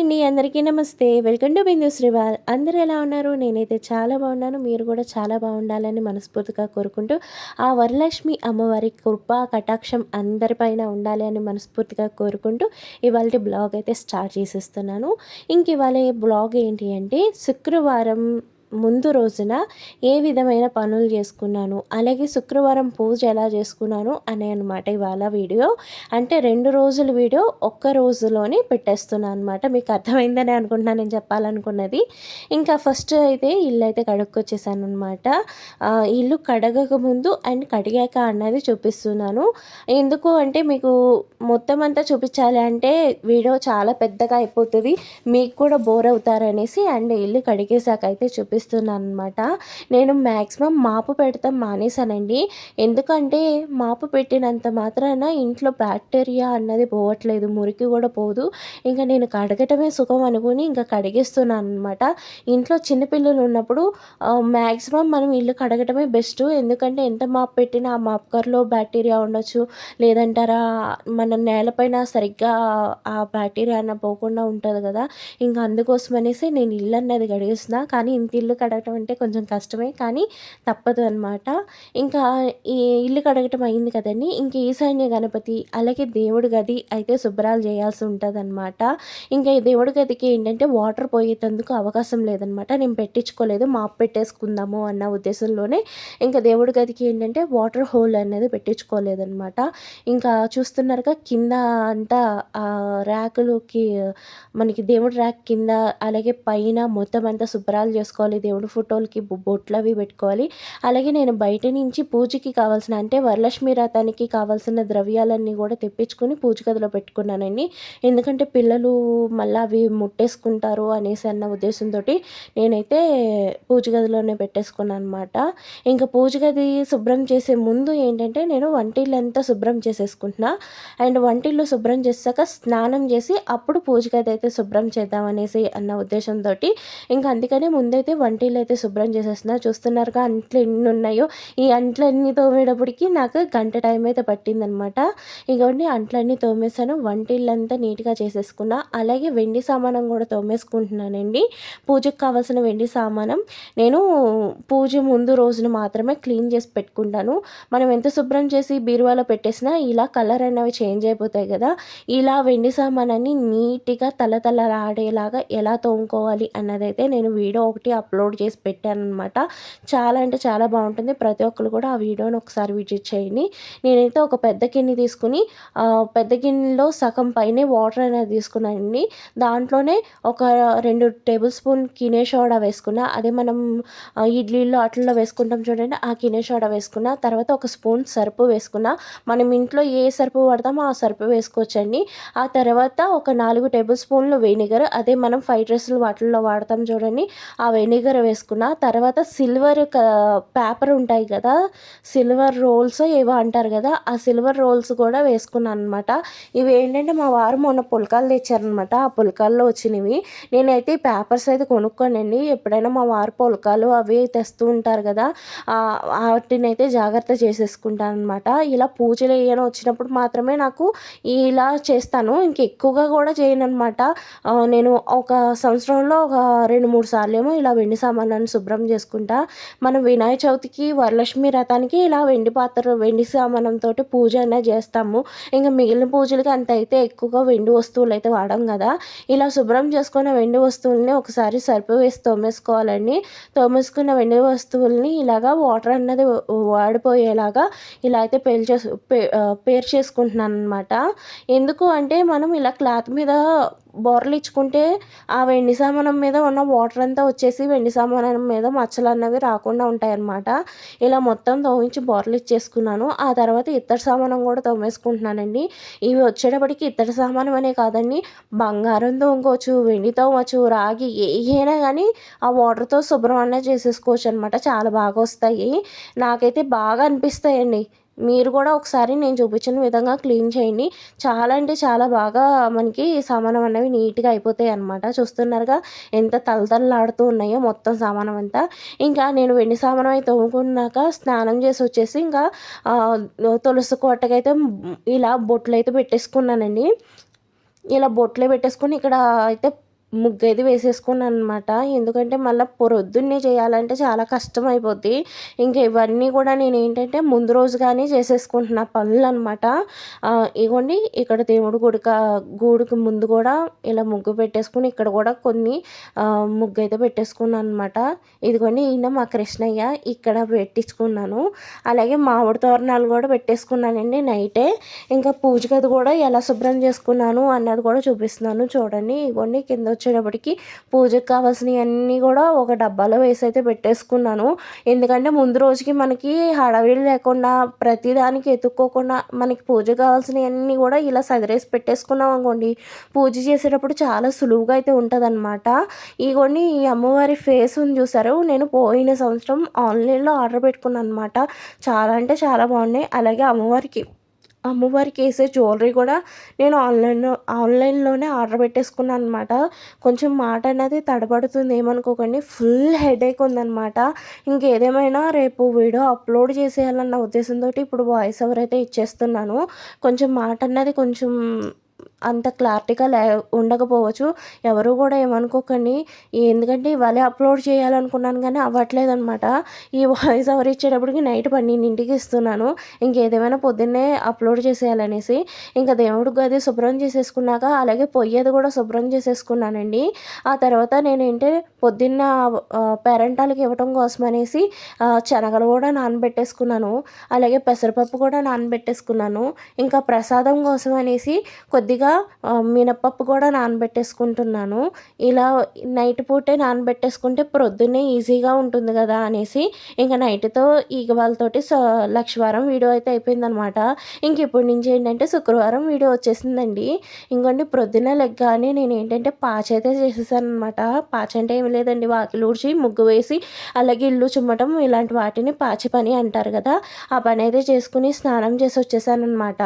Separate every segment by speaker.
Speaker 1: అండి అందరికీ నమస్తే. Welcome to Bindu Sriwal. అందరూ ఎలా ఉన్నారు? నేనైతే చాలా బాగున్నాను. మీరు కూడా చాలా బాగుండాలని మనస్ఫూర్తిగా కోరుకుంటూ ఆ వరలక్ష్మి అమ్మవారి కృప కటాక్షం అందరిపైన ఉండాలి అని మనస్ఫూర్తిగా కోరుకుంటూ ఇవాళ బ్లాగ్ అయితే స్టార్ట్ చేసేస్తున్నాను. ఇంక ఇవాళ బ్లాగ్ ఏంటి అంటే శుక్రవారం ముందు రోజున ఏ విధమైన పనులు చేసుకున్నాను అలాగే శుక్రవారం పూజ ఎలా చేసుకున్నాను అనే అనమాట ఇవాళ వీడియో. అంటే రెండు రోజుల వీడియో ఒక్క రోజులోనే పెట్టేస్తున్నాను అనమాట మీకు అర్థమైందని అనుకుంటున్నాను నేను చెప్పాలనుకున్నది. ఇంకా ఫస్ట్ అయితే ఇల్లు అయితే కడుక్కొచ్చేసాను అనమాట ఇల్లు కడగక ముందు అండ్ కడిగాక అన్నది చూపిస్తున్నాను. ఎందుకు అంటే మీకు మొత్తం అంతా చూపించాలి అంటే వీడియో చాలా పెద్దగా అయిపోతుంది. మీకు కూడా బోర్ అవుతారనేసి అండ్ ఇల్లు కడిగేసాక అయితే చూపిస్తాను చూపిస్తున్నాను అనమాట నేను మ్యాక్సిమం మాపు పెడతాం మానేశానండి. ఎందుకంటే మాపు పెట్టినంత మాత్రాన ఇంట్లో బ్యాక్టీరియా అన్నది పోవట్లేదు మురికి కూడా పోదు. ఇంకా నేను కడగటమే సుఖం అనుకుని ఇంకా కడిగేస్తున్నాను అనమాట ఇంట్లో చిన్నపిల్లలు ఉన్నప్పుడు మ్యాక్సిమం మనం ఇల్లు కడగటమే బెస్ట్. ఎందుకంటే ఎంత మాపు పెట్టినా ఆ మాప్కర్లో బ్యాక్టీరియా ఉండొచ్చు. లేదంటారా మన నేలపైన సరిగ్గా ఆ బ్యాక్టీరియా అన్న పోకుండా ఉంటుంది కదా. ఇంకా అందుకోసం అనేసి నేను ఇల్లు అన్నది కడిగేస్తున్నా. కానీ ఇంత ఇల్లు ఇల్లు కడగటం అంటే కొంచెం కష్టమే కానీ తప్పదు అనమాట ఇంకా ఈ ఇల్లు కడగటం అయింది కదండి. ఇంక ఈశాన్య గణపతి అలాగే దేవుడి గది అయితే శుభ్రాలు చేయాల్సి ఉంటుంది అనమాట ఇంకా ఈ దేవుడి గదికి ఏంటంటే వాటర్ పోయేటందుకు అవకాశం లేదనమాట నేను పెట్టించుకోలేదు మాప్ పెట్టేసుకుందాము అన్న ఉద్దేశంలోనే ఇంకా దేవుడి గదికి ఏంటంటే వాటర్ హోల్ అనేది పెట్టించుకోలేదనమాట ఇంకా చూస్తున్నారుగా కింద అంతా ర్యాకులకి మనకి దేవుడి ర్యాక్ కింద అలాగే పైన మొత్తం అంతా శుభ్రాలు చేసుకోవాలి దేవుడి ఫోటోలకి బొట్లు అవి పెట్టుకోవాలి. అలాగే నేను బయట నుంచి పూజకి కావాల్సిన అంటే వరలక్ష్మి రథానికి కావాల్సిన ద్రవ్యాలన్నీ కూడా తెప్పించుకొని పూజ గదిలో పెట్టుకున్నానండి ఎందుకంటే పిల్లలు మళ్ళీ అవి ముట్టేసుకుంటారు అనేసి అన్న ఉద్దేశంతో నేనైతే పూజ గదిలోనే పెట్టేసుకున్నాను అనమాట ఇంకా పూజ గది శుభ్రం చేసే ముందు ఏంటంటే నేను వంటిల్లంతా శుభ్రం చేసేసుకుంటున్నా. అండ్ వంటిల్లు శుభ్రం చేశాక స్నానం చేసి అప్పుడు పూజ గది అయితే శుభ్రం చేద్దాం అనేసి అన్న ఉద్దేశంతో ఇంకా అందుకనే ముందైతే వంట వంటిల్లు అయితే శుభ్రం చేసేస్తున్నా. చూస్తున్నారుగా అంట్లు ఎన్ని ఉన్నాయో ఈ అంట్లన్నీ తోమేటప్పటికి నాకు గంట టైం అయితే పట్టిందనమాట ఇగోండి అంట్లన్నీ తోమేసాను వంటిళ్ళంతా నీట్గా చేసేసుకున్నా. అలాగే వెండి సామానం కూడా తోమేసుకుంటున్నానండి. పూజకు కావాల్సిన వెండి సామానం. నేను పూజ ముందు రోజున మాత్రమే క్లీన్ చేసి పెట్టుకుంటాను. మనం ఎంత శుభ్రం చేసి బీరువాలో పెట్టేసినా ఇలా కలర్ అనేవి చేంజ్ అయిపోతాయి కదా. ఇలా వెండి సామానాన్ని నీట్గా తలతలలాడేలాగా ఎలా తోముకోవాలి అన్నదైతే నేను వీడియో ఒకటి అప్లోడ్ అప్లోడ్ చేసి పెట్టాను అనమాట చాలా అంటే చాలా బాగుంటుంది. ప్రతి ఒక్కరు కూడా ఆ వీడియోని ఒకసారి విజిట్ చేయండి. నేనైతే ఒక పెద్ద గిన్నె తీసుకుని పెద్ద గిన్నెలో సగం పైనే వాటర్ అనేది తీసుకున్నానండి. దాంట్లోనే ఒక రెండు టేబుల్ స్పూన్ కినే సోడా వేసుకున్నా అదే మనం ఇడ్లీలో అట్లలో వేసుకుంటాం చూడండి ఆ కినే సోడా వేసుకున్న తర్వాత ఒక స్పూన్ సరుపు వేసుకున్నా మనం ఇంట్లో ఏ సరుపు వాడతామో ఆ సరుపు వేసుకోవచ్చండి. ఆ తర్వాత ఒక నాలుగు టేబుల్ స్పూన్లు వెనిగర్ అదే మనం ఫ్రైడ్ రైస్లు వాటిల్లో వాడతాం చూడండి ఆ వెనిగర్ వేసుకున్న తర్వాత సిల్వర్ పేపర్ ఉంటాయి కదా సిల్వర్ రోల్స్ ఏవో అంటారు కదా ఆ సిల్వర్ రోల్స్ కూడా వేసుకున్నాను అనమాట ఇవి ఏంటంటే మా వారు మొన్న పుల్కాలు తెచ్చారనమాట ఆ పుల్కాల్లో వచ్చినవి. నేనైతే ఈ పేపర్స్ అయితే కొనుక్కోనండి. ఎప్పుడైనా మా వారు పుల్కాలు అవి తెస్తూ ఉంటారు కదా వాటిని అయితే జాగ్రత్త చేసేసుకుంటాను అనమాట ఇలా పూజలు ఏమైనా వచ్చినప్పుడు మాత్రమే నాకు ఇలా చేస్తాను. ఇంక ఎక్కువగా కూడా చేయను అనమాట నేను ఒక సంవత్సరంలో ఒక రెండు మూడు సార్లు ఏమో ఇలా వెండి సామానాన్ని శుభ్రం చేసుకుంటా. మనం వినాయక చవితికి వరలక్ష్మి రథానికి ఇలా వెండి పాత్ర వెండి సామానంతో పూజ అయినా చేస్తాము. ఇంకా మిగిలిన పూజలకి అంత అయితే ఎక్కువగా వెండి వస్తువులు అయితే వాడం కదా. ఇలా శుభ్రం చేసుకున్న వెండి వస్తువుల్ని ఒకసారి సరిపి వేసి తోమేసుకోవాలండి. తోమేసుకున్న వెండి వస్తువుల్ని ఇలాగా వాటర్ అన్నది వాడిపోయేలాగా ఇలా అయితే పేల్చే పేరు చేసుకుంటున్నాను అనమాట ఎందుకు అంటే మనం ఇలా క్లాత్ మీద బోర్లు ఇచ్చుకుంటే ఆ వెండి సామానం మీద ఉన్న వాటర్ అంతా వచ్చేసి వెండి సామానం మీద మచ్చలు అన్నవి రాకుండా ఉంటాయి అన్నమాట ఇలా మొత్తం తోమించి బోర్లు ఇచ్చేసుకున్నాను ఆ తర్వాత ఇత్తడి సామానం కూడా తోమేసుకుంటున్నానండి ఇవి వచ్చేటప్పటికి ఇత్తడి సామానం అనే కాదండి బంగారం తోముకోవచ్చు వెండి తోమచ్చు రాగి ఏదైనా కానీ ఆ వాటర్తో శుభ్రం అన్నది చేసేసుకోవచ్చు అనమాట చాలా బాగా వస్తాయి. నాకైతే బాగా అనిపిస్తాయండి. మీరు కూడా ఒకసారి నేను చూపించిన విధంగా క్లీన్ చేయండి. చాలా అంటే చాలా బాగా మనకి సామానం అనేవి నీట్గా అయిపోతాయి అనమాట చూస్తున్నారుగా ఎంత తలతలలాడుతూ ఉన్నాయో మొత్తం సామానం అంతా. ఇంకా నేను వెండి సామానం అయితే తోముకున్నాక స్నానం చేసి వచ్చేసి ఇంకా తులసి కోటకైతే ఇలా బొట్లు అయితే పెట్టేసుకున్నానండి. ఇలా బొట్లే పెట్టేసుకుని ఇక్కడ అయితే ముగ్గు అయితే వేసేసుకున్నాను అనమాట ఎందుకంటే మళ్ళీ పొరొద్దున్నే చేయాలంటే చాలా కష్టం అయిపోద్ది ఇంకా ఇవన్నీ కూడా నేను ఏంటంటే ముందు రోజు కానీ చేసేసుకుంటున్న పనులు అనమాట ఇగోండి ఇక్కడ దేవుడు గుడిక గూడికి ముందు కూడా ఇలా ముగ్గు పెట్టేసుకుని ఇక్కడ కూడా కొన్ని ముగ్గు అయితే పెట్టేసుకున్నాను అనమాట ఇదిగోండి ఈయన మా కృష్ణయ్య ఇక్కడ పెట్టించుకున్నాను. అలాగే మామిడి తోరణాలు కూడా పెట్టేసుకున్నానండి నైటే. ఇంకా పూజ గది కూడా ఎలా శుభ్రం చేసుకున్నాను అన్నది కూడా చూపిస్తున్నాను. చూడండి ఇగోండి కింద వచ్చేటప్పటికి పూజకు కావాల్సినవన్నీ కూడా ఒక డబ్బాలో వేసి అయితే పెట్టేసుకున్నాను. ఎందుకంటే ముందు రోజుకి మనకి హడావిడి లేకుండా ప్రతిదానికి ఎత్తుక్కోకుండా మనకి పూజ కావాల్సినవన్నీ కూడా ఇలా సదిరేసి పెట్టేసుకున్నాం అనుకోండి పూజ చేసేటప్పుడు చాలా సులువుగా అయితే ఉంటుంది అనమాట ఇగోండి ఈ అమ్మవారి ఫేస్ ఉంది చూసారు? నేను పోయిన సంవత్సరం ఆన్లైన్లో ఆర్డర్ పెట్టుకున్నాను అనమాట చాలా అంటే చాలా బాగున్నాయి. అలాగే అమ్మవారికి అమ్మవారికి వేసే జ్యువెలరీ కూడా నేను ఆన్లైన్లో ఆన్లైన్లోనే ఆర్డర్ పెట్టేసుకున్నాను అనమాట కొంచెం మాట అనేది తడబడుతుంది ఏమనుకోకండి. ఫుల్ హెడేక్ ఉందనమాట ఇంకేదేమైనా రేపు వీడియో అప్లోడ్ చేసేయాలన్న ఉద్దేశంతో ఇప్పుడు వాయిస్ ఓవర్ అయితే ఇచ్చేస్తున్నాను. కొంచెం మాట అన్నది కొంచెం అంత క్లారిటీగా లే ఉండకపోవచ్చు. ఎవరు కూడా ఏమనుకోకండి. ఎందుకంటే ఇవాళ అప్లోడ్ చేయాలనుకున్నాను కానీ అవ్వట్లేదు అనమాట ఈ వాయిస్ ఓవర్ ఇచ్చేటప్పటికి నైట్ పన్నెండింటికి ఇస్తున్నాను. ఇంకేదేమైనా పొద్దున్నే అప్లోడ్ చేసేయాలనేసి. ఇంకా దేవుడికి అది శుభ్రం చేసేసుకున్నాక అలాగే పొయ్యేది కూడా శుభ్రం చేసేసుకున్నానండి. ఆ తర్వాత నేనేంటే పొద్దున్న పేరెంటాలకి ఇవ్వటం కోసం అనేసి శనగలు కూడా నానబెట్టేసుకున్నాను. అలాగే పెసరపప్పు కూడా నానబెట్టేసుకున్నాను. ఇంకా ప్రసాదం కోసం అనేసి కొద్దిగా మినప్పప్పు కూడా నానబెట్టేసుకుంటున్నాను. ఇలా నైట్ పూటే నానబెట్టేసుకుంటే ప్రొద్దున్నే ఈజీగా ఉంటుంది కదా అనేసి ఇంకా నైట్తో ఈగవాళ్ళతోటి లక్షవారం వీడియో అయితే అయిపోయిందనమాట. ఇంక ఇప్పటి నుంచి ఏంటంటే శుక్రవారం వీడియో వచ్చేసిందండి. ఇంకోండి ప్రొద్దున లెగ్గానే నేను ఏంటంటే పాచ అయితే చేసేసాను అనమాట పాచ అంటే ఏమి లేదండి వాకిలు ఊడ్చి ముగ్గు వేసి అలాగే ఇల్లు చుమ్మటం ఇలాంటి వాటిని పాచి పని అంటారు కదా ఆ పని అయితే చేసుకుని స్నానం చేసి వచ్చేసాను అనమాట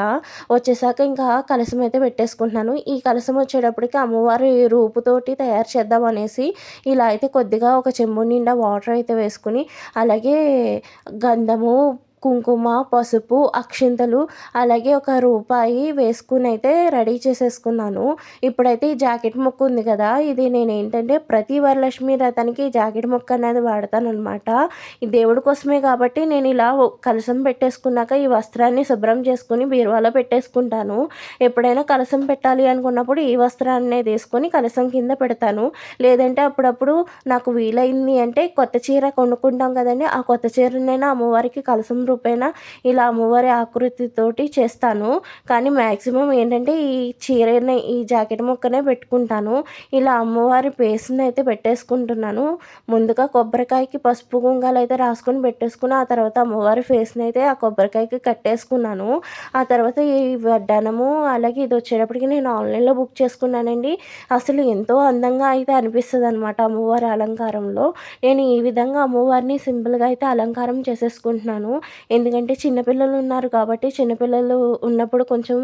Speaker 1: వచ్చేసాక ఇంకా కలసం అయితే పెట్టేసుకున్నాను. చేసుకుంటున్నాను. ఈ కలసం వచ్చేటప్పటికి అమ్మవారి రూపుతోటి తయారు చేద్దాం అనేసి ఇలా అయితే కొద్దిగా ఒక చెంబు నిండా వాటర్ అయితే వేసుకుని అలాగే గంధము కుంకుమ పసుపు అక్షింతలు అలాగే ఒక రూపాయి వేసుకుని అయితే రెడీ చేసేసుకున్నాను. ఇప్పుడైతే ఈ జాకెట్ ముక్క ఉంది కదా ఇది నేను ఏంటంటే ప్రతి వరలక్ష్మి రథానికి ఈ జాకెట్ ముక్క అనేది వాడతాను అనమాట ఈ దేవుడి కోసమే కాబట్టి నేను ఇలా కలసం పెట్టేసుకున్నాక ఈ వస్త్రాన్ని శుభ్రం చేసుకుని బీరువాలో పెట్టేసుకుంటాను. ఎప్పుడైనా కలసం పెట్టాలి అనుకున్నప్పుడు ఈ వస్త్రాన్ని తీసుకొని కలసం కింద పెడతాను. లేదంటే అప్పుడప్పుడు నాకు వీలైంది అంటే కొత్త చీర కొనుక్కుంటాం కదండి ఆ కొత్త చీరనైనా అమ్మవారికి కలసం రూపేణ ఇలా అమ్మవారి ఆకృతితోటి చేస్తాను. కానీ మ్యాక్సిమం ఏంటంటే ఈ చీరని ఈ జాకెట్ ముక్కనే పెట్టుకుంటాను. ఇలా అమ్మవారి పేస్ట్ని అయితే పెట్టేసుకుంటున్నాను. ముందుగా కొబ్బరికాయకి పసుపు కుంగాలు అయితే రాసుకొని పెట్టేసుకుని ఆ తర్వాత అమ్మవారి ఫేస్ని అయితే ఆ కొబ్బరికాయకి కట్టేసుకున్నాను. ఆ తర్వాత ఈ వడ్డానము అలాగే ఇది వచ్చేటప్పటికి నేను ఆన్లైన్లో బుక్ చేసుకున్నానండి. అసలు ఎంతో అందంగా అయితే అనిపిస్తుంది అనమాట అమ్మవారి అలంకారంలో. నేను ఈ విధంగా అమ్మవారిని సింపుల్గా అయితే అలంకారం చేసేసుకుంటున్నాను. ఎందుకంటే చిన్నపిల్లలు ఉన్నారు కాబట్టి చిన్నపిల్లలు ఉన్నప్పుడు కొంచెం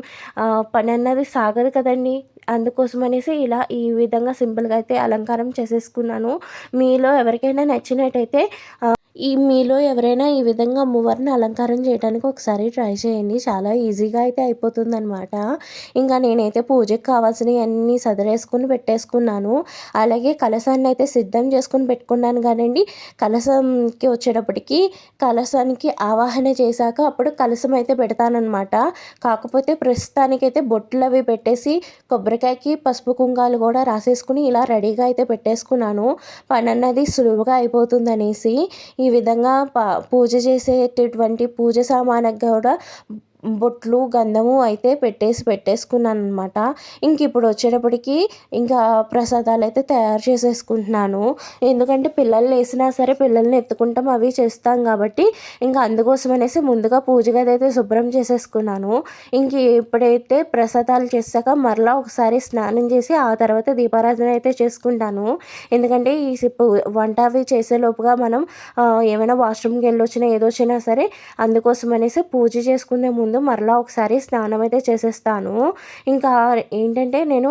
Speaker 1: పని అన్నది సాగదు కదండి. అందుకోసం అనేసి ఇలా ఈ విధంగా సింపుల్గా అయితే అలంకారం చేసేసుకున్నాను. మీలో ఎవరికైనా నచ్చినట్టయితే ఈ మీలో ఎవరైనా ఈ విధంగా అమ్మవారిని అలంకారం చేయడానికి ఒకసారి ట్రై చేయండి. చాలా ఈజీగా అయితే అయిపోతుందనమాట ఇంకా నేనైతే పూజకి కావాల్సినవి అన్నీ సదరేసుకుని పెట్టేసుకున్నాను. అలాగే కలసాన్ని అయితే సిద్ధం చేసుకుని పెట్టుకున్నాను కానండి. కలసంకి వచ్చేటప్పటికి కలసానికి ఆవాహన చేశాక అప్పుడు కలసం అయితే పెడతానమాట కాకపోతే ప్రస్తుతానికైతే బొట్లు అవి పెట్టేసి కొబ్బరికాయకి పసుపు కుంకాలు కూడా రాసేసుకుని ఇలా రెడీగా అయితే పెట్టేసుకున్నాను. పని అన్నది సులువుగా అయిపోతుంది అనేసి ఈ విధంగా పూజ చేసేటటువంటి పూజ సామానికి కూడా బొట్లు గంధము అయితే పెట్టేసి పెట్టేసుకున్నాను అనమాట ఇంక ఇప్పుడు వచ్చేటప్పటికి ఇంకా ప్రసాదాలు అయితే తయారు చేసేసుకుంటున్నాను. ఎందుకంటే పిల్లలు వేసినా సరే పిల్లల్ని ఎత్తుకుంటాం అవి చేస్తాం కాబట్టి ఇంకా అందుకోసం అనేసి ముందుగా పూజ గది అయితే శుభ్రం చేసేసుకున్నాను. ఇంక ఎప్పుడైతే ప్రసాదాలు చేశాక మరలా ఒకసారి స్నానం చేసి ఆ తర్వాత దీపారాధన అయితే చేసుకుంటాను. ఎందుకంటే ఈ వంట అవి చేసేలోపుగా మనం ఏమైనా వాష్రూమ్కి వెళ్ళొచ్చినా ఏదో వచ్చినా సరే అందుకోసం అనేసి పూజ చేసుకునే ముందు ముందు మరలా ఒకసారి స్నానం అయితే చేసేస్తాను. ఇంకా ఏంటంటే నేను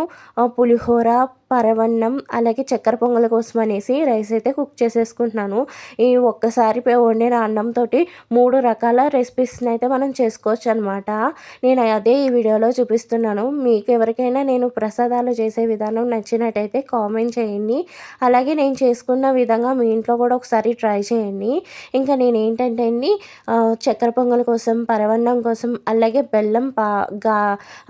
Speaker 1: పులిహోర పరవన్నం అలాగే చక్కెర పొంగల్ కోసం అనేసి రైస్ అయితే కుక్ చేసేసుకుంటున్నాను. ఈ ఒక్కసారి వండిన అన్నంతో మూడు రకాల రెసిపీస్ని అయితే మనం చేసుకోవచ్చు అనమాట నేను అదే ఈ వీడియోలో చూపిస్తున్నాను. మీకు ఎవరికైనా నేను ప్రసాదాలు చేసే విధానం నచ్చినట్టయితే కామెంట్ చేయండి. అలాగే నేను చేసుకున్న విధంగా మీ ఇంట్లో కూడా ఒకసారి ట్రై చేయండి. ఇంకా నేను ఏంటంటే అండి చక్కెర పొంగల్ కోసం పరవన్నం కోసం అలాగే బెల్లం పా గా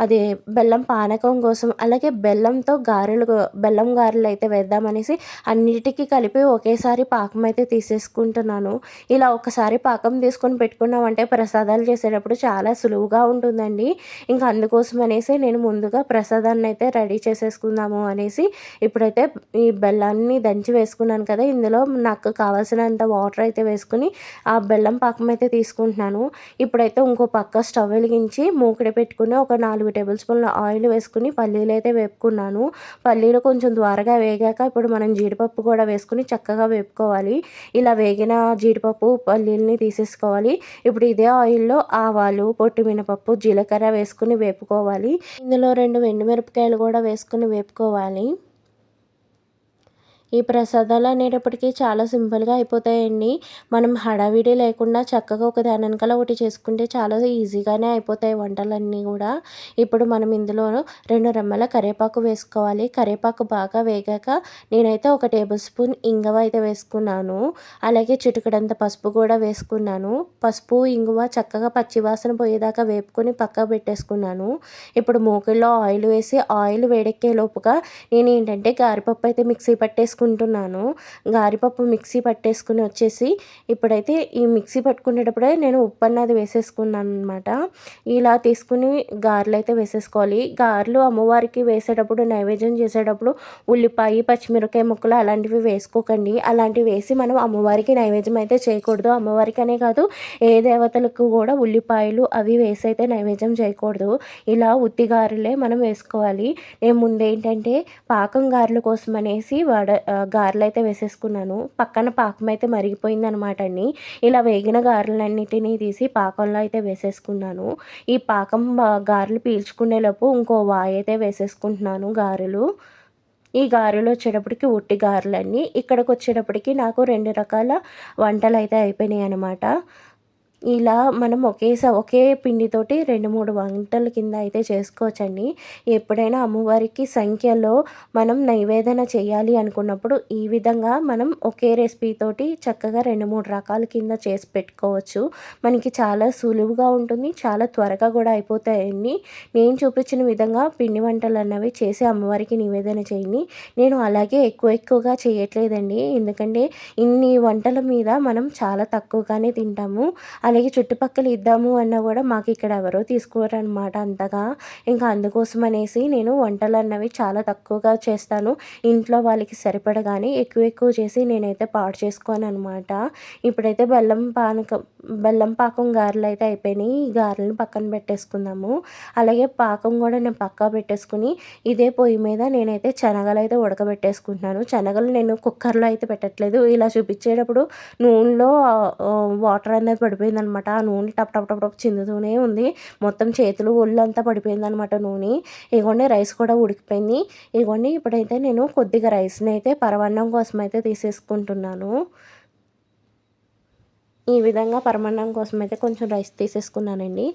Speaker 1: అదే బెల్లం పానకం కోసం అలాగే బెల్లంతో గారెలు బెల్లం గారెలు అయితే వేద్దామనేసి అన్నిటికీ కలిపి ఒకేసారి పాకం అయితే తీసేసుకుంటున్నాను. ఇలా ఒకసారి పాకం తీసుకొని పెట్టుకున్నామంటే ప్రసాదాలు చేసేటప్పుడు చాలా సులువుగా ఉంటుందండి. ఇంకా అందుకోసం అనేసి నేను ముందుగా ప్రసాదాన్ని అయితే రెడీ చేసేసుకుందాము అనేసి ఇప్పుడైతే ఈ బెల్లాన్ని దంచి వేసుకున్నాను కదా ఇందులో నాకు కావాల్సినంత వాటర్ అయితే వేసుకుని ఆ బెల్లం పాకం అయితే తీసుకుంటున్నాను. ఇప్పుడైతే ఇంకో పక్క స్టవ్ వెలిగించి మూకిడి పెట్టుకుని ఒక నాలుగు టేబుల్ స్పూన్ల ఆయిల్ వేసుకుని పల్లీలు అయితే వేపుకున్నాను. పల్లీలు కొంచెం ద్వారగా వేగాక ఇప్పుడు మనం జీడిపప్పు కూడా వేసుకుని చక్కగా వేపుకోవాలి. ఇలా వేగిన జీడిపప్పు పల్లీలని తీసేసుకోవాలి. ఇప్పుడు ఇదే ఆయిల్లో ఆవాలు పొట్టి మినపప్పు జీలకర్ర వేసుకుని వేపుకోవాలి. ఇందులో రెండు మిరపకాయలు కూడా వేసుకుని వేపుకోవాలి. ఈ ప్రసాదాలు అనేటప్పటికీ చాలా సింపుల్గా అయిపోతాయండి. మనం హడావిడి లేకుండా చక్కగా ఒక దాని వెనకాల ఒకటి చేసుకుంటే చాలా ఈజీగానే అయిపోతాయి వంటలన్నీ కూడా. ఇప్పుడు మనం ఇందులో రెండు రెమ్మల కరివేపాకు వేసుకోవాలి. కరివేపాకు బాగా వేగాక నేనైతే ఒక టేబుల్ స్పూన్ ఇంగవ అయితే వేసుకున్నాను. అలాగే చిటుకడంత పసుపు కూడా వేసుకున్నాను. పసుపు ఇంగువ చక్కగా పచ్చివాసన పోయేదాకా వేపుకొని పక్క పెట్టేసుకున్నాను. ఇప్పుడు మూకిల్లో ఆయిల్ వేసి ఆయిల్ వేడెక్కే లోపుగా నేను ఏంటంటే గారిపప్పు అయితే మిక్సీ పట్టేసుకున్నాను. వేసుకుంటున్నాను గారిపప్పు మిక్సీ పట్టేసుకుని వచ్చేసి ఇప్పుడైతే ఈ మిక్సీ పట్టుకునేటప్పుడే నేను ఉప్పు అన్నది వేసేసుకున్నాను అనమాట ఇలా తీసుకుని గారెలు అయితే వేసేసుకోవాలి. గారెలు అమ్మవారికి వేసేటప్పుడు నైవేద్యం చేసేటప్పుడు ఉల్లిపాయ పచ్చిమిరకాయ ముక్కలు అలాంటివి వేసుకోకండి. అలాంటివి వేసి మనం అమ్మవారికి నైవేద్యం అయితే చేయకూడదు. అమ్మవారికి అనే కాదు ఏ దేవతలకు కూడా ఉల్లిపాయలు అవి వేసి అయితే నైవేద్యం చేయకూడదు. ఇలా ఉత్తి గారెలే మనం వేసుకోవాలి. నేను ముందేంటంటే పాకం గారెల కోసం అనేసి వడ గారెలు అయితే వేసేసుకున్నాను. పక్కన పాకం అయితే మరిగిపోయింది అనమాట అండి. ఇలా వేగిన గారెలన్నిటినీ తీసి పాకంలో అయితే వేసేసుకున్నాను. ఈ పాకం గారెలు పీల్చుకునేలోపు ఇంకో వాయి అయితే వేసేసుకుంటున్నాను గారెలు. ఈ గారెలు వచ్చేటప్పటికి ఉట్టి గారెలన్నీ. ఇక్కడికి వచ్చేటప్పటికి నాకు రెండు రకాల వంటలు అయితే అయిపోయినాయి అనమాట ఇలా మనం ఒకేసారి ఒకే పిండితోటి రెండు మూడు వంటల కింద అయితే చేసుకోవచ్చండి. ఎప్పుడైనా అమ్మవారికి సంఖ్యలో మనం నైవేదన చేయాలి అనుకున్నప్పుడు ఈ విధంగా మనం ఒకే రెసిపీతోటి చక్కగా రెండు మూడు రకాల కింద చేసి పెట్టుకోవచ్చు. మనకి చాలా సులువుగా ఉంటుంది చాలా త్వరగా కూడా అయిపోతాయండి. నేను చూపించిన విధంగా పిండి వంటలు అన్నవి చేసి అమ్మవారికి నివేదన చేయండి. నేను అలాగే ఎక్కువ ఎక్కువగా చేయట్లేదండి. ఎందుకంటే ఇన్ని వంటల మీద మనం చాలా తక్కువగానే తింటాము. అలాగే చుట్టుపక్కల ఇద్దాము అన్నా కూడా మాకు ఇక్కడ ఎవరో తీసుకోరు అనమాట అంతగా. ఇంకా అందుకోసం అనేసి నేను వంటలు అన్నవి చాలా తక్కువగా చేస్తాను. ఇంట్లో వాళ్ళకి సరిపడగానే ఎక్కువ ఎక్కువ చేసి నేనైతే పాడు చేసుకోను అనమాట ఇప్పుడైతే బెల్లం పానకం బెల్లం పాకం గారెలు అయితే అయిపోయినాయి. ఈ గారెలను పక్కన పెట్టేసుకుందాము. అలాగే పాకం కూడా నేను పక్కా పెట్టేసుకుని ఇదే పొయ్యి మీద నేనైతే శనగలు అయితే ఉడకబెట్టేసుకుంటున్నాను. శనగలు నేను కుక్కర్లో అయితే పెట్టట్లేదు. ఇలా చూపించేటప్పుడు నూనెలో వాటర్ అనేది పడిపోయింది అనమాట ఆ నూనె టప్ టప్ టప్ టప్ చిందుతూనే ఉంది. మొత్తం చేతులు ఒళ్ళు అంతా పడిపోయింది అనమాట నూనె. ఇగోండి రైస్ కూడా ఉడికిపోయింది. ఇగోండి ఇప్పుడైతే నేను కొద్దిగా రైస్ని అయితే పరవన్నం కోసం అయితే తీసేసుకుంటున్నాను. ఈ విధంగా పరమాన్నం కోసం అయితే కొంచెం రైస్ తీసేసుకున్నానండి.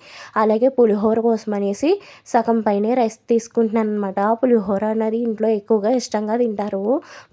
Speaker 1: అలాగే పులిహోర కోసం అనేసి సగం పైనే రైస్ తీసుకుంటున్నాను అనమాట పులిహోర అనేది ఇంట్లో ఎక్కువగా ఇష్టంగా తింటారు.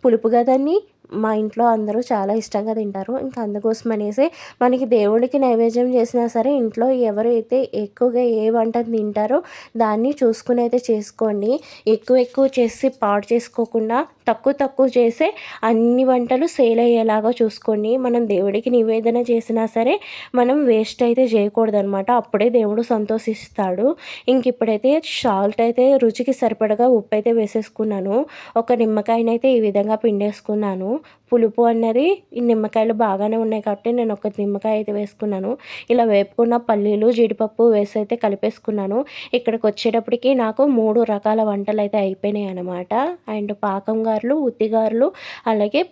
Speaker 1: పులుపు కదండి? మా ఇంట్లో అందరూ చాలా ఇష్టంగా తింటారు. ఇంకా అందుకోసం అనేసి మనకి దేవుడికి నైవేద్యం చేసినా సరే ఇంట్లో ఎవరైతే ఎక్కువగా ఏ వంట తింటారో దాన్ని చూసుకుని అయితే చేసుకోండి. ఎక్కువ ఎక్కువ చేసి పాడు చేసుకోకుండా తక్కువ తక్కువ చేసే అన్ని వంటలు సేల్ అయ్యేలాగా చూసుకోండి. మనం దేవుడికి నివేదన చేసినా సరే మనం వేస్ట్ అయితే చేయకూడదు అనమాట అప్పుడే దేవుడు సంతోషిస్తాడు. ఇంక ఇప్పుడైతే సాల్ట్ అయితే రుచికి సరిపడగా ఉప్పు అయితే వేసేసుకున్నాను. ఒక నిమ్మకాయనైతే ఈ విధంగా పిండేసుకున్నాను. పులుపు అన్నది ఈ నిమ్మకాయలు బాగానే ఉన్నాయి కాబట్టి నేను ఒక నిమ్మకాయ అయితే వేసుకున్నాను. ఇలా వేపుకున్న పల్లీలు జీడిపప్పు వేసి అయితే కలిపేసుకున్నాను. ఇక్కడికి వచ్చేటప్పటికి నాకు మూడు రకాల వంటలు అయితే అయిపోయినాయి అనమాట అండ్ పాకం గారులు ఉత్తిగారులు అలాగే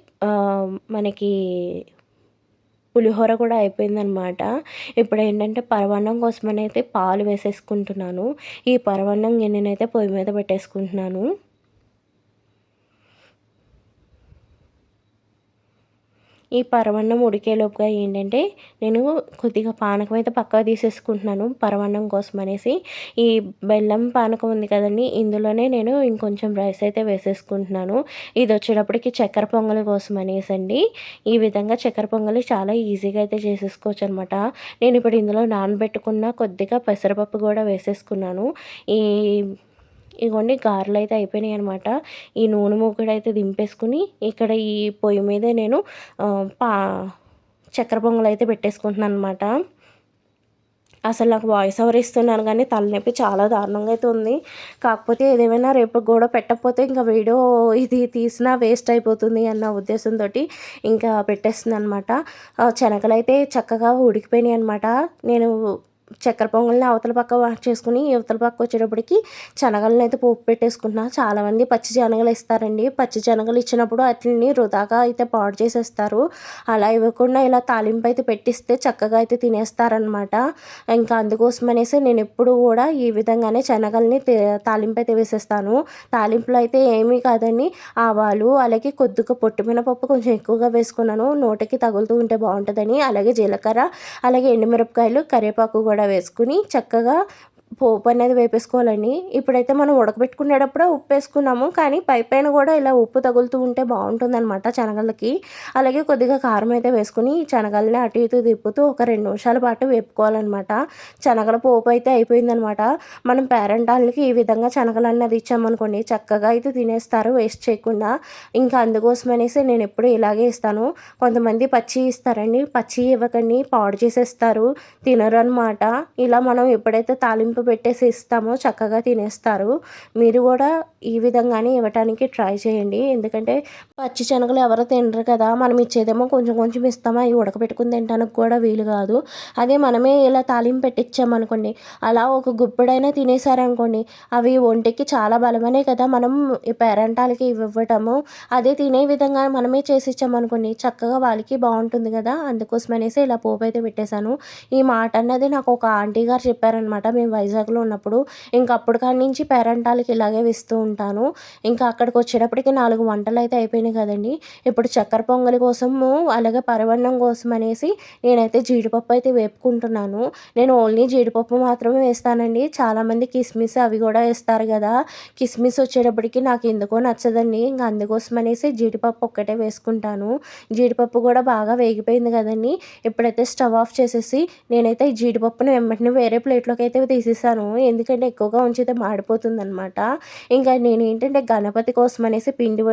Speaker 1: మనకి పులిహోర కూడా అయిపోయిందనమాట ఇప్పుడు ఏంటంటే పరవాన్నం కోసమని అయితే పాలు వేసేసుకుంటున్నాను. ఈ పరవాన్నం గిన్నెనైతే పొయ్యి మీద పెట్టేసుకుంటున్నాను. ఈ పరవన్నం ఉడికేలోపుగా ఏంటంటే నేను కొద్దిగా పానకం అయితే పక్కా తీసేసుకుంటున్నాను పరవన్నం కోసం అనేసి ఈ బెల్లం పానకం ఉంది కదండి ఇందులోనే నేను ఇంకొంచెం రైస్ అయితే వేసేసుకుంటున్నాను. ఇది వచ్చేటప్పటికి చక్కెర పొంగలి కోసం అనేసి అండి ఈ విధంగా చక్కెర పొంగలి చాలా ఈజీగా అయితే చేసేసుకోవచ్చు అనమాట నేను ఇప్పుడు ఇందులో నానబెట్టుకున్న కొద్దిగా పెసరపప్పు కూడా వేసేసుకున్నాను. ఈ ఇగోండి గారెలు అయితే అయిపోయినాయి అనమాట ఈ నూనె మూకుడు అయితే దింపేసుకుని ఇక్కడ ఈ పొయ్యి మీదే నేను పా చక్కెర పొంగలు అయితే పెట్టేసుకుంటున్నాను అనమాట అసలు నాకు వాయిస్ ఓవర్ ఇస్తున్నాను కానీ తలనొప్పి చాలా దారుణంగా అయితే ఉంది. కాకపోతే ఏదేమైనా రేపు కూడా పెట్టకపోతే ఇంకా వీడియో ఇది తీసినా వేస్ట్ అయిపోతుంది అన్న ఉద్దేశంతో ఇంకా పెట్టేస్తుంది అనమాట శనగలు అయితే చక్కగా ఉడికిపోయినాయి అనమాట నేను చక్కెర పొంగల్ని అవతల పక్క చేసుకుని ఇవతల పక్క వచ్చేటప్పటికి శనగలను అయితే పోపు పెట్టేసుకున్నా చాలామంది పచ్చి శనగలు ఇస్తారండి. పచ్చి శనగలు ఇచ్చినప్పుడు వాటిని వృధాగా అయితే పాడు చేసేస్తారు. అలా ఇవ్వకుండా ఇలా తాలింపు అయితే పెట్టిస్తే చక్కగా అయితే తినేస్తారనమాట ఇంకా అందుకోసం అనేసి నేను ఎప్పుడు కూడా ఈ విధంగానే శనగల్ని తాలింపు అయితే వేసేస్తాను. తాలింపులో అయితే ఏమీ కాదని ఆవాలు అలాగే కొద్దిగా పొట్టుమినపప్పు కొంచెం ఎక్కువగా వేసుకున్నాను. నోటికి తగులుతూ ఉంటే బాగుంటుందని. అలాగే జీలకర్ర అలాగే ఎండుమిరపకాయలు కరివేపాకు కూడా వేసుకుని చక్కగా పోపు అనేది వేపేసుకోవాలండి. ఇప్పుడైతే మనం ఉడకబెట్టుకునేటప్పుడే ఉప్పు వేసుకున్నాము కానీ పై పైన కూడా ఇలా ఉప్పు తగులుతూ ఉంటే బాగుంటుందన్నమాట శనగలకి. అలాగే కొద్దిగా కారం అయితే వేసుకుని శనగల్ని అటు ఇటు తిప్పుతూ ఒక రెండు నిమిషాల పాటు వేపుకోవాలన్నమాట. శనగల పోపు అయితే అయిపోయిందనమాట మనం పేరెంటాలకి ఈ విధంగా శనగలు అన్నది ఇచ్చామనుకోండి చక్కగా అయితే తినేస్తారు వేస్ట్ చేయకుండా. ఇంకా అందుకోసం అనేసి నేను ఎప్పుడు ఇలాగే ఇస్తాను. కొంతమంది పచ్చి ఇస్తారండి. పచ్చి ఇవ్వకండి పాడు చేసేస్తారు తినరు అనమాట ఇలా మనం ఎప్పుడైతే తాలింపు తాలింపు పెట్టేసి ఇస్తామో చక్కగా తినేస్తారు. మీరు కూడా ఈ విధంగానే ఇవ్వటానికి ట్రై చేయండి. ఎందుకంటే పచ్చి శనగలు ఎవరు తినరు కదా. మనం ఇచ్చేదేమో కొంచెం కొంచెం ఇస్తామా? అవి ఉడకబెట్టుకుని తినడానికి కూడా వీలు కాదు. అదే మనమే ఇలా తాలింపు పెట్టించామనుకోండి అలా ఒక గుప్పెడైనా తినేసారనుకోండి అవి ఒంటికి చాలా బలమనే కదా మనం ఈ పేరెంటాలకి ఇవ్వటము. అదే తినే విధంగా మనమే చేసి ఇచ్చామనుకోండి చక్కగా వాళ్ళకి బాగుంటుంది కదా. అందుకోసం అనేసి ఇలా పోపు అయితే పెట్టేశాను. ఈ మాట అన్నది నాకు ఒక ఆంటీ గారు చెప్పారనమాట మేము వైజాగ్లో ఉన్నప్పుడు ఇంకా అప్పుడు కాడి నుంచి పేరెంటాలకి ఇలాగే ఇస్తూ ఉంటాను. ఇంకా అక్కడికి వచ్చేటప్పటికి నాలుగు వంటలు అయితే అయిపోయినాయి కదండి. ఇప్పుడు చక్కెర పొంగలి కోసము అలాగే పరవన్నం కోసం అనేసి నేనైతే జీడిపప్పు అయితే వేపుకుంటున్నాను. నేను ఓన్లీ జీడిపప్పు మాత్రమే వేస్తానండి. చాలామంది కిస్మిస్ అవి కూడా వేస్తారు కదా. కిస్మిస్ వచ్చేటప్పటికి నాకు ఎందుకో నచ్చదండి. ఇంకా అందుకోసం అనేసి జీడిపప్పు ఒక్కటే వేసుకుంటాను. జీడిపప్పు కూడా బాగా వేగిపోయింది కదండి. ఇప్పుడైతే స్టవ్ ఆఫ్ చేసేసి నేనైతే ఈ జీడిపప్పుని వెంటనే వేరే ప్లేట్లోకి అయితే తీసేసి చేశాను. ఎందుకంటే ఎక్కువగా ఉంచితే మాడిపోతుంది అనమాట ఇంకా నేను ఏంటంటే గణపతి కోసం అనేసి పిండి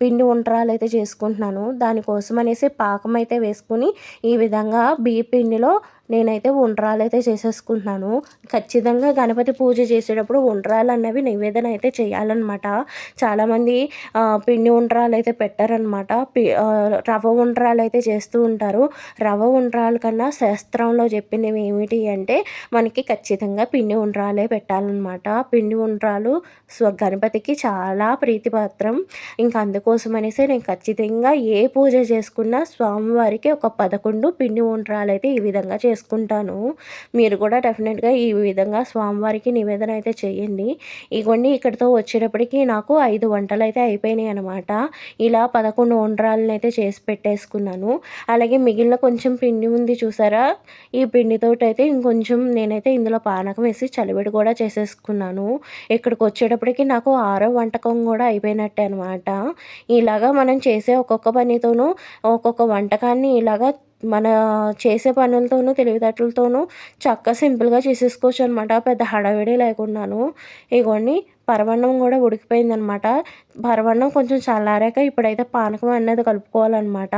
Speaker 1: పిండి ఉంటరాలు అయితే చేసుకుంటున్నాను. దానికోసం అనేసి పాకం అయితే వేసుకుని ఈ విధంగా బియ్య పిండిలో నేనైతే ఉండ్రాలు అయితే చేసేసుకుంటున్నాను. ఖచ్చితంగా గణపతి పూజ చేసేటప్పుడు ఉండ్రాలు అన్నవి నివేదన అయితే చేయాలన్నమాట. చాలామంది పిండి ఉండ్రాలు అయితే పెట్టారనమాట రవ ఉండ్రాలు అయితే చేస్తూ ఉంటారు. రవ ఉండ్రాల కన్నా శాస్త్రంలో చెప్పినవి ఏమిటి అంటే మనకి ఖచ్చితంగా పిండి ఉండ్రాలే పెట్టాలన్నమాట. పిండి ఉండ్రాలు స్వ గణపతికి చాలా ప్రీతిపాత్రం. ఇంకా అందుకోసం అనేసి నేను ఖచ్చితంగా ఏ పూజ చేసుకున్నా స్వామివారికి ఒక పదకొండు పిండి ఉండ్రాలు అయితే ఈ విధంగా చేస్తాను చేసుకుంటాను. మీరు కూడా డెఫినెట్గా ఈ విధంగా స్వామివారికి నివేదన అయితే చేయండి. ఇవన్నీ ఇక్కడితో వచ్చేటప్పటికి నాకు ఐదు వంటలు అయితే అయిపోయినాయి అనమాట ఇలా పదకొండు వండరాలను అయితే చేసి పెట్టేసుకున్నాను. అలాగే మిగిలిన కొంచెం పిండి ఉంది చూసారా? ఈ పిండితో అయితే ఇంకొంచెం నేనైతే ఇందులో పానకం వేసి చలివిడి కూడా చేసేసుకున్నాను. ఇక్కడికి వచ్చేటప్పటికి నాకు ఆరో వంటకం కూడా అయిపోయినట్టే అనమాట ఇలాగా మనం చేసే ఒక్కొక్క పనితోనూ ఒక్కొక్క వంటకాన్ని ఇలాగా మన చేసే పనులతోనూ తెలివితేటలతోనూ చక్కగా సింపుల్గా చేసేసుకోవచ్చు అనమాట పెద్ద హడావిడి లేకుండాను. ఇగోండి పరవన్నం కూడా ఉడికిపోయిందనమాట. పరవన్నం కొంచెం చల్లారాక ఇప్పుడైతే పానకం అనేది కలుపుకోవాలన్నమాట.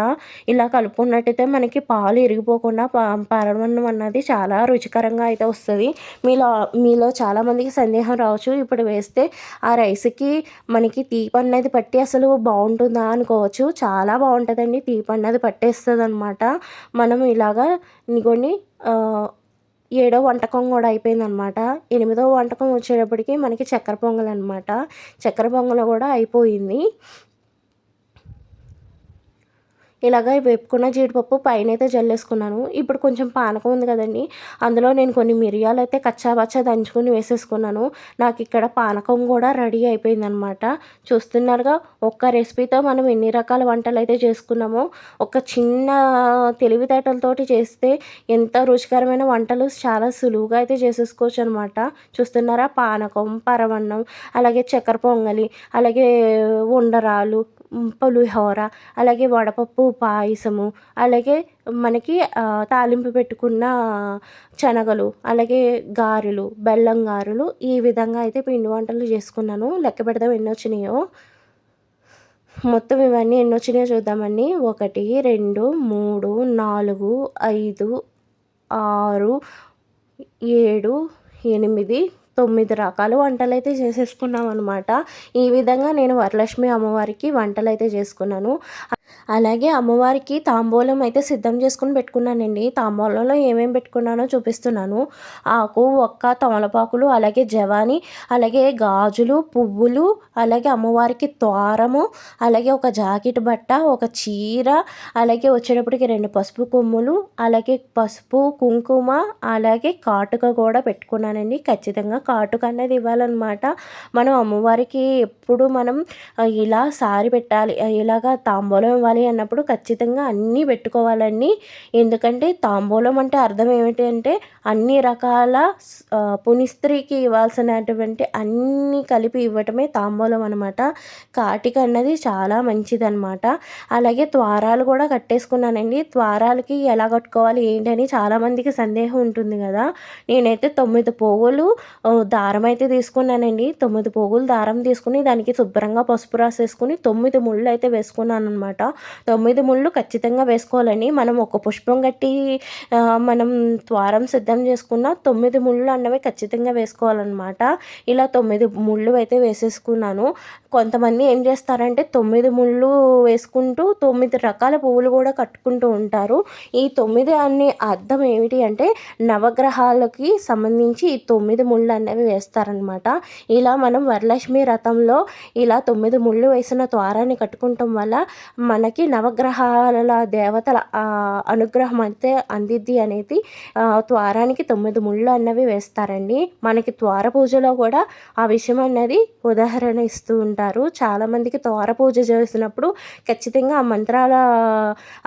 Speaker 1: ఇలా కలుపుకున్నట్టయితే మనకి పాలు ఇరిగిపోకుండా పరవన్నం అన్నది చాలా రుచికరంగా అయితే వస్తుంది. మీలో మీలో చాలామందికి సందేహం రావచ్చు. ఇప్పుడు వేస్తే ఆ రైస్కి మనకి తీపి అన్నది పట్టి అసలు బాగుంటుందా అనుకోవచ్చు. చాలా బాగుంటుందండి. తీపి అన్నది పట్టేస్తుంది అనమాట మనం ఇలాగా కొన్ని ఏడో వంటకం కూడా అయిపోయిందనమాట. ఎనిమిదో వంటకం వచ్చేటప్పటికి మనకి చక్కెర పొంగల్ అనమాట చక్కెర పొంగల్ కూడా అయిపోయింది. ఇలాగ వేపుకున్న జీడిపప్పు పైన అయితే జల్లేసుకున్నాను. ఇప్పుడు కొంచెం పానకం ఉంది కదండి. అందులో నేను కొన్ని మిరియాలు అయితే కచ్చాబచ్చా దంచుకుని వేసేసుకున్నాను. నాకు ఇక్కడ పానకం కూడా రెడీ అయిపోయిందనమాట చూస్తున్నారుగా ఒక్క రెసిపీతో మనం ఎన్ని రకాల వంటలు అయితే చేసుకున్నామో ఒక చిన్న తెలివితేటలతోటి చేస్తే ఎంత రుచికరమైన వంటలు చాలా సులువుగా అయితే చేసేసుకోవచ్చు అనమాట చూస్తున్నారా? పానకం పరవన్నం అలాగే చక్కెర పొంగలి అలాగే ఉండరాలు పులిహోర అలాగే వడపప్పు పాయసము అలాగే మనకి తాలింపు పెట్టుకున్న శనగలు అలాగే గారెలు బెల్లం గారెలు ఈ విధంగా అయితే పిండి వంటలు చేసుకున్నాను. లెక్క పెడదాం ఎన్ని వచ్చినాయో. మొత్తం ఇవన్నీ ఎన్ని వచ్చినాయో చూద్దామండి. ఒకటి రెండు మూడు నాలుగు ఐదు ఆరు ఏడు ఎనిమిది తొమ్మిది రకాల వంటలు అయితే చేసేసుకున్నాం అనమాట ఈ విధంగా నేను వరలక్ష్మి అమ్మవారికి వంటలు అయితే చేసుకున్నాను. అలాగే అమ్మవారికి తాంబూలం అయితే సిద్ధం చేసుకుని పెట్టుకున్నానండి. తాంబూలంలో ఏమేమి పెట్టుకున్నానో చూపిస్తున్నాను. ఆకు ఒక్క తమలపాకులు అలాగే జవాని అలాగే గాజులు పువ్వులు అలాగే అమ్మవారికి త్వారము అలాగే ఒక జాకెట్ బట్ట ఒక చీర అలాగే వచ్చేటప్పటికి రెండు పసుపు కొమ్ములు అలాగే పసుపు కుంకుమ అలాగే కాటుక కూడా పెట్టుకున్నానండి. ఖచ్చితంగా కాటుక అనేది ఇవ్వాలన్నమాట. మనం అమ్మవారికి ఎప్పుడు మనం ఇలా సారి పెట్టాలి ఇలాగా తాంబూలం ఇవ్వాలి అన్నప్పుడు ఖచ్చితంగా అన్నీ పెట్టుకోవాలండి. ఎందుకంటే తాంబూలం అంటే అర్థం ఏమిటి అంటే అన్ని రకాల పునిస్త్రీకి ఇవ్వాల్సినటువంటి అన్నీ కలిపి ఇవ్వటమే తాంబూలం అనమాట కాటిక అన్నది చాలా మంచిదన్నమాట. అలాగే ద్వారాలు కూడా కట్టేసుకున్నానండి. ద్వారాలకి ఎలా కట్టుకోవాలి ఏంటని చాలామందికి సందేహం ఉంటుంది కదా. నేనైతే తొమ్మిది పోగులు దారం అయితే తీసుకున్నానండి. తొమ్మిది పోగులు దారం తీసుకుని దానికి శుభ్రంగా పసుపు రాసేసుకుని తొమ్మిది ముళ్ళు అయితే వేసుకున్నాను అనమాట తొమ్మిది ముళ్ళు ఖచ్చితంగా వేసుకోవాలండి మనం ఒక పుష్పం కట్టి మనం ద్వారం సిద్ధం చేసుకున్న తొమ్మిది ముళ్ళు అన్నవి ఖచ్చితంగా వేసుకోవాలన్నమాట. ఇలా తొమ్మిది ముళ్ళు అయితే వేసేసుకున్నాను. కొంతమంది ఏం చేస్తారంటే తొమ్మిది ముళ్ళు వేసుకుంటూ తొమ్మిది రకాల పువ్వులు కూడా కట్టుకుంటూ ఉంటారు. ఈ తొమ్మిది అనే అర్థం ఏమిటి అంటే నవగ్రహాలకి సంబంధించి ఈ తొమ్మిది ముళ్ళు అనేవి వేస్తారనమాట ఇలా మనం వరలక్ష్మి రథంలో ఇలా తొమ్మిది ముళ్ళు వేసిన ద్వారాన్ని కట్టుకుంటాం వల్ల మనకి నవగ్రహాల దేవతల అనుగ్రహం అయితే అందిద్ది అనేది ద్వారానికి తొమ్మిది ముళ్ళు అన్నవి వేస్తారండి. మనకి ద్వార పూజలో కూడా ఆ విషయం అన్నది ఉదాహరణ ఇస్తూ ఉంటారు. చాలామందికి ద్వార పూజ చేసినప్పుడు ఖచ్చితంగా ఆ మంత్రాల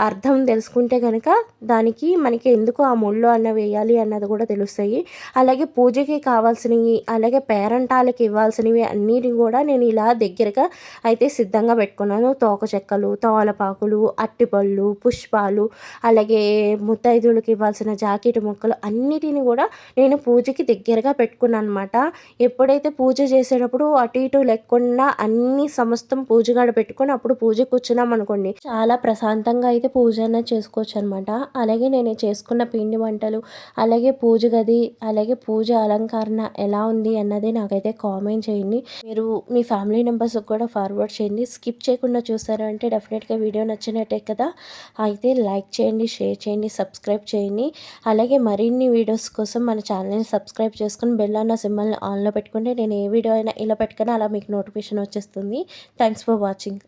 Speaker 1: అర్థం తెలుసుకుంటే కనుక దానికి మనకి ఎందుకు ఆ ముళ్ళు అన్నవి వేయాలి అన్నది కూడా తెలుస్తాయి. అలాగే పూజకి కావాల్సినవి అలాగే పేరంటాలకి ఇవ్వాల్సినవి అన్నిటిని కూడా నేను ఇలా దగ్గరగా అయితే సిద్ధంగా పెట్టుకున్నాను. తోక చెక్కలు తో తోలపాకులు అట్టిపళ్ళు పుష్పాలు అలాగే ముత్తైదులకి ఇవ్వాల్సిన జాకెట్ ముక్కలు అన్నిటిని కూడా నేను పూజకి దగ్గరగా పెట్టుకున్నాను అనమాట ఎప్పుడైతే పూజ చేసేటప్పుడు అటు ఇటు లేకుండా అన్ని సమస్తం పూజగాడ పెట్టుకొని అప్పుడు పూజ కూర్చున్నాం అనుకోండి చాలా ప్రశాంతంగా అయితే పూజ అనేది చేసుకోవచ్చు అనమాట అలాగే నేను చేసుకున్న పిండి వంటలు అలాగే పూజ గది అలాగే పూజ అలంకరణ ఎలా ఉంది అన్నది నాకైతే కామెంట్ చేయండి. మీరు మీ ఫ్యామిలీ మెంబర్స్కి కూడా ఫార్వర్డ్ చేయండి. స్కిప్ చేయకుండా చూసారు అంటే డెఫినెట్గా వీడియో నచ్చినట్టే కదా. అయితే లైక్ చేయండి షేర్ చేయండి సబ్స్క్రైబ్ చేయండి. అలాగే మరిన్ని వీడియోస్ కోసం మన ఛానల్ని సబ్స్క్రైబ్ చేసుకుని బెల్ అన్న సింబల్ని ఆన్లో పెట్టుకుంటే నేను ఏ వీడియో అయినా ఇలా పెట్టుకుని అలా మీకు నోటిఫికేషన్ వచ్చేస్తుంది. Thanks for watching